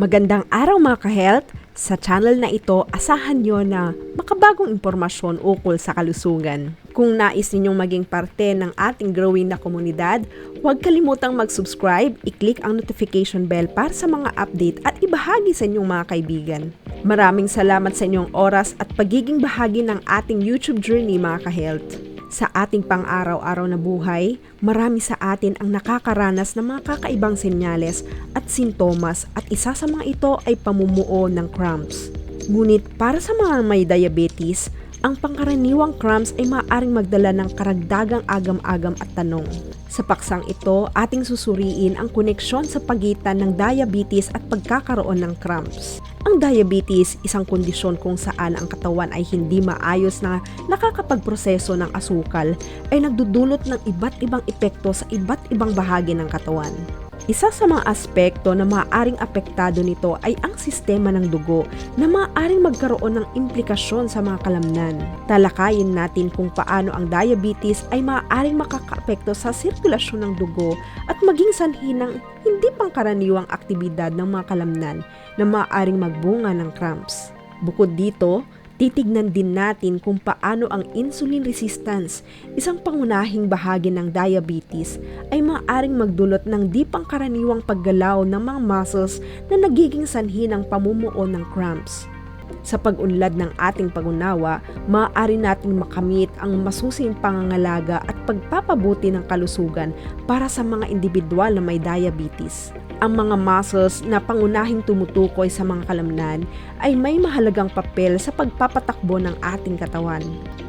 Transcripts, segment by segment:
Magandang araw mga ka-health! Sa channel na ito, asahan nyo na makabagong impormasyon ukol sa kalusugan. Kung nais ninyong maging parte ng ating growing na komunidad, huwag kalimutang mag-subscribe, i-click ang notification bell para sa mga update at ibahagi sa inyong mga kaibigan. Maraming salamat sa inyong oras at pagiging bahagi ng ating YouTube journey mga ka-health. Sa ating pang-araw-araw na buhay, marami sa atin ang nakakaranas ng mga kakaibang senyales at sintomas at isa sa mga ito ay pamumuo ng cramps. Ngunit para sa mga may diabetes, ang pangkaraniwang cramps ay maaaring magdala ng karagdagang agam-agam at tanong. Sa paksang ito, ating susuriin ang koneksyon sa pagitan ng diabetes at pagkakaroon ng cramps. Ang diabetes, isang kondisyon kung saan ang katawan ay hindi maayos na nakakapagproseso ng asukal, ay nagdudulot ng iba't ibang epekto sa iba't ibang bahagi ng katawan. Isa sa mga aspekto na maaaring apektado nito ay ang sistema ng dugo na maaaring magkaroon ng implikasyon sa mga kalamnan. Talakayin natin kung paano ang diabetes ay maaaring makakaapekto sa sirkulasyon ng dugo at maging sanhi ng hindi pangkaraniwang aktibidad ng mga kalamnan na maaaring magbunga ng cramps. Bukod dito, titignan din natin kung paano ang insulin resistance, isang pangunahing bahagi ng diabetes, ay maaaring magdulot ng di pangkaraniwang paggalaw ng mga muscles na nagiging sanhi ng pamumuo ng cramps. Sa pag-unlad ng ating pag-unawa, maaari nating makamit ang masusing pangangalaga at pagpapabuti ng kalusugan para sa mga individual na may diabetes. Ang mga muscles na pangunahing tumutukoy sa mga kalamnan ay may mahalagang papel sa pagpapatakbo ng ating katawan.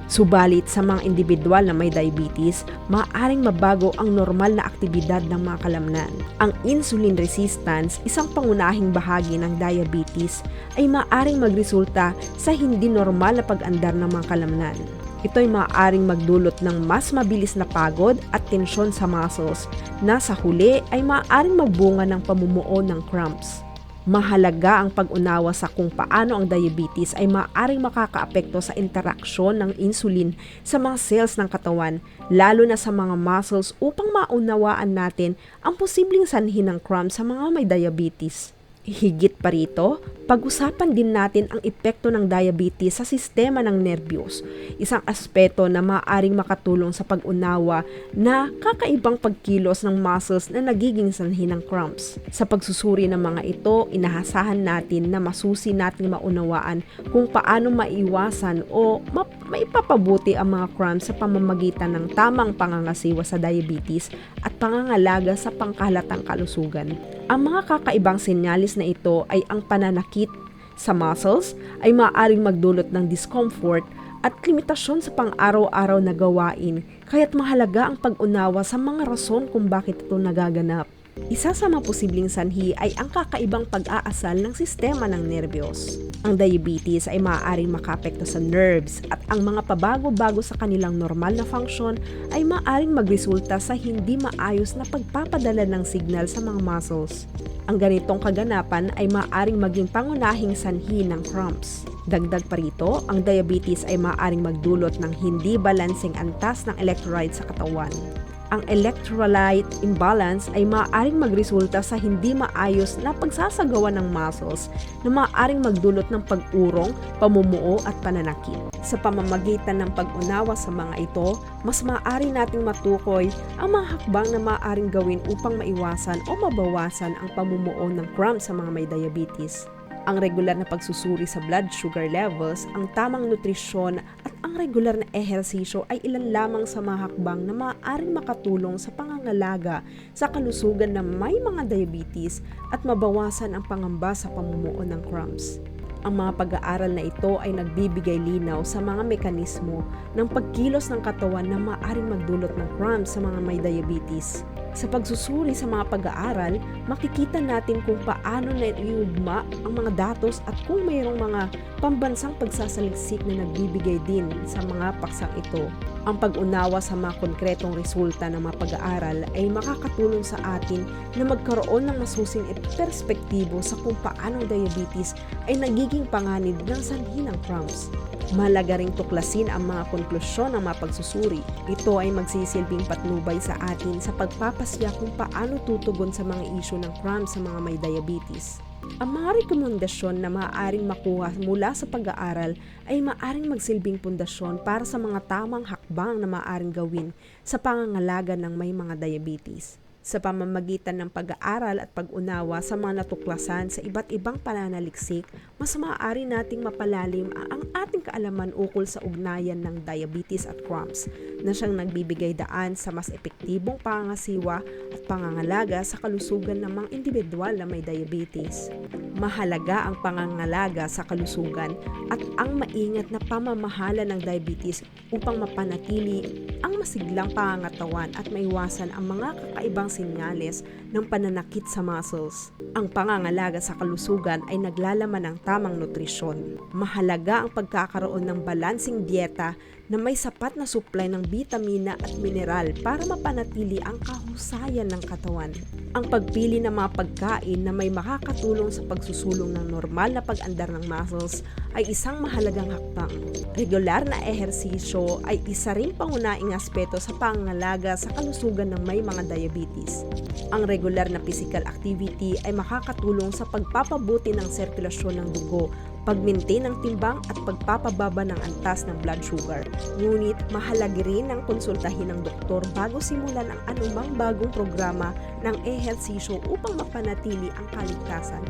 Subalit sa mga individual na may diabetes, maaaring mabago ang normal na aktibidad ng mga kalamnan. Ang insulin resistance, isang pangunahing bahagi ng diabetes, ay maaaring magresulta sa hindi normal na pag-andar ng mga kalamnan. Ito ay maaaring magdulot ng mas mabilis na pagod at tensyon sa muscles na sa huli ay maaaring magbunga ng pamumuo ng cramps. Mahalaga ang pag-unawa sa kung paano ang diabetes ay maaaring makakaapekto sa interaksyon ng insulin sa mga cells ng katawan, lalo na sa mga muscles upang maunawaan natin ang posibleng sanhi ng cramps sa mga may diabetes. Higit pa rito, pag-usapan din natin ang epekto ng diabetes sa sistema ng nerbiyos, isang aspeto na maaaring makatulong sa pag-unawa na kakaibang pagkilos ng muscles na nagiging sanhi ng cramps. Sa pagsusuri ng mga ito, inahasahan natin na masusi nating maunawaan kung paano maiwasan o ma- maipapabuti ang mga cramps sa pamamagitan ng tamang pangangasiwa sa diabetes at pangangalaga sa pangkalatang kalusugan. Ang mga kakaibang senyalis na ito ay ang pananakit sa muscles ay maaaring magdulot ng discomfort at limitasyon sa pang-araw-araw na gawain kaya't mahalaga ang pag-unawa sa mga rason kung bakit ito nagaganap. Isa sa mga posibleng sanhi ay ang kakaibang pag-aasal ng sistema ng nerbiyos. Ang diabetes ay maaaring makapekto sa nerves at ang mga pabago-bago sa kanilang normal na function ay maaaring magresulta sa hindi maayos na pagpapadala ng signal sa mga muscles. Ang ganitong kaganapan ay maaaring maging pangunahing sanhi ng cramps. Dagdag pa rito, ang diabetes ay maaaring magdulot ng hindi balancing antas ng electrolytes sa katawan ang electrolyte imbalance ay maaaring magresulta sa hindi maayos na pagsasagawa ng muscles na maaaring magdulot ng pag-urong, pamumuo at pananakit. Sa pamamagitan ng pag-unawa sa mga ito, mas maaari nating matukoy ang mga hakbang na maaaring gawin upang maiwasan o mabawasan ang pamumuo ng cramps sa mga may diabetes ang regular na pagsusuri sa blood sugar levels, ang tamang nutrisyon ang regular na ehersisyo ay ilan lamang sa mga hakbang na maaaring makatulong sa pangangalaga sa kalusugan ng may mga diabetes at mabawasan ang pangamba sa pamumuo ng cramps. Ang mga pag-aaral na ito ay nagbibigay linaw sa mga mekanismo ng pagkilos ng katawan na maaaring magdulot ng cramps sa mga may diabetes. Sa pagsusuri sa mga pag-aaral, makikita natin kung paano na iugma ang mga datos at kung mayroong mga pambansang pagsasaliksik na nagbibigay din sa mga paksang ito. Ang pag-unawa sa mga konkretong resulta ng mga pag-aaral ay makakatulong sa atin na magkaroon ng masusing perspektibo sa kung paano diabetes ay nagiging panganib ng sanhi ng cramps. Mahalaga ring tuklasin ang mga konklusyon ng mga pagsusuri. Ito ay magsisilbing patnubay sa atin sa pagpapasya kung paano tutugon sa mga isyu ng cramps sa mga may diabetes. Ang mga rekomendasyon na maaaring makuha mula sa pag-aaral ay maaaring magsilbing pundasyon para sa mga tamang hakbang na maaaring gawin sa pangangalaga ng may mga diabetes. Sa pamamagitan ng pag-aaral at pag-unawa sa mga natuklasan sa iba't ibang pananaliksik, mas maaari nating mapalalim ang ating kaalaman ukol sa ugnayan ng diabetes at cramps na siyang nagbibigay daan sa mas epektibong pangangasiwa at pangangalaga sa kalusugan ng mga individual na may diabetes. Mahalaga ang pangangalaga sa kalusugan at ang maingat na pamamahala ng diabetes upang mapanatili ang masiglang pangangatawan at maiwasan ang mga kakaibang sinyales ng pananakit sa muscles. Ang pangangalaga sa kalusugan ay naglalaman ng tamang nutrisyon. Mahalaga ang pagkakaroon ng balansing dieta na may sapat na supply ng bitamina at mineral para mapanatili ang kahusayan ng katawan. Ang pagpili ng mga pagkain na may makakatulong sa pagsusulong ng normal na pag-andar ng muscles ay isang mahalagang hakbang. Regular na ehersisyo ay isa ring pangunahing aspeto sa pangangalaga sa kalusugan ng may mga diabetes. Ang regular na physical activity ay makakatulong sa pagpapabuti ng sirkulasyon ng dugo pag-maintain ng timbang at pagpapababa ng antas ng blood sugar. Ngunit mahalaga rin ang konsultahin ng doktor bago simulan ang anumang bagong programa ng ehersisyo upang mapanatili ang kaligtasan.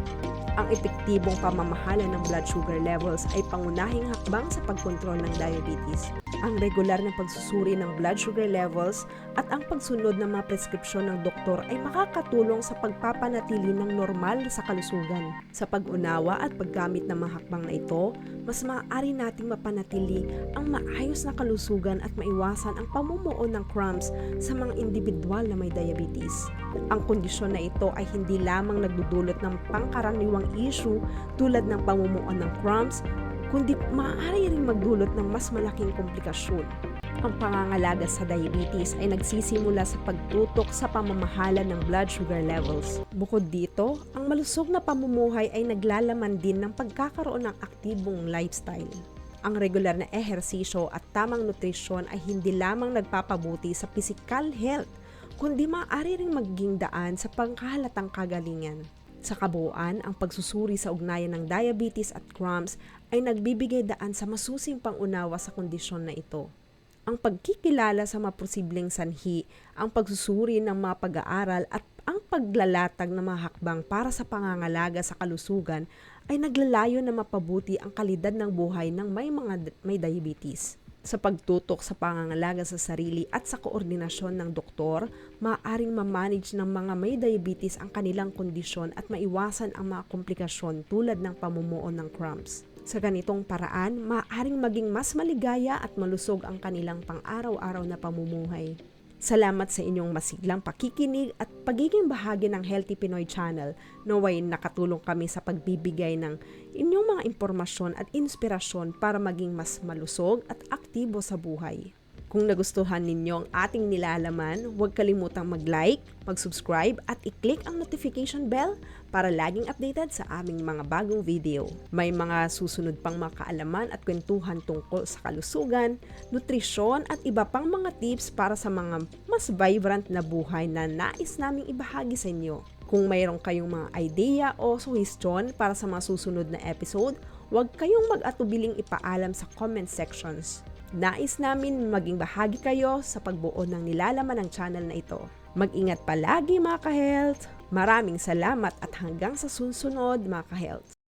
Ang epektibong pamamahala ng blood sugar levels ay pangunahing hakbang sa pagkontrol ng diabetes. Ang regular na pagsusuri ng blood sugar levels at ang pagsunod ng mga preskripsyon ng doktor ay makakatulong sa pagpapanatili ng normal sa kalusugan. Sa pag-unawa at paggamit ng mga hakbang na ito, mas maaari nating mapanatili ang maayos na kalusugan at maiwasan ang pamumuo ng cramps sa mga individual na may diabetes. Ang kondisyon na ito ay hindi lamang nagdudulot ng pangkaraniwang issue tulad ng pamumuo ng cramps, kundi maaari ring magdulot ng mas malaking komplikasyon. Ang pangangalaga sa diabetes ay nagsisimula sa pagtutok sa pamamahala ng blood sugar levels. Bukod dito, ang malusog na pamumuhay ay naglalaman din ng pagkakaroon ng aktibong lifestyle. Ang regular na ehersisyo at tamang nutrisyon ay hindi lamang nagpapabuti sa physical health, kundi maaari ring maging daan sa pangkahalatang kagalingan. Sa kabuuan, ang pagsusuri sa ugnayan ng diabetes at cramps ay nagbibigay daan sa masusing pangunawa sa kondisyon na ito. Ang pagkikilala sa mga posibleng sanhi, ang pagsusuri ng mga pag-aaral at ang paglalatag ng mga hakbang para sa pangangalaga sa kalusugan ay naglalayo na mapabuti ang kalidad ng buhay ng may mga may diabetes. Sa pagtutok sa pangangalaga sa sarili at sa koordinasyon ng doktor, maaaring ma-manage ng mga may diabetes ang kanilang kondisyon at maiwasan ang mga komplikasyon tulad ng pamumuo ng cramps. Sa ganitong paraan, maaaring maging mas maligaya at malusog ang kanilang pang-araw-araw na pamumuhay. Salamat sa inyong masiglang pakikinig at pagiging bahagi ng Healthy Pinoy Channel. Naway nakatulong kami sa pagbibigay ng inyong mga impormasyon at inspirasyon para maging mas malusog at aktibo sa buhay. Kung nagustuhan ninyo ang ating nilalaman, huwag kalimutang mag-like, mag-subscribe at i-click ang notification bell para laging updated sa aming mga bagong video. May mga susunod pang mga kaalaman at kwentuhan tungkol sa kalusugan, nutrisyon at iba pang mga tips para sa mga mas vibrant na buhay na nais naming ibahagi sa inyo. Kung mayroon kayong mga idea o suggestion para sa mga susunod na episode, huwag kayong mag-atubiling ipaalam sa comment sections. Nais namin maging bahagi kayo sa pagbuo ng nilalaman ng channel na ito. Mag-ingat palagi mga ka-health. Maraming salamat at hanggang sa susunod mga ka-health.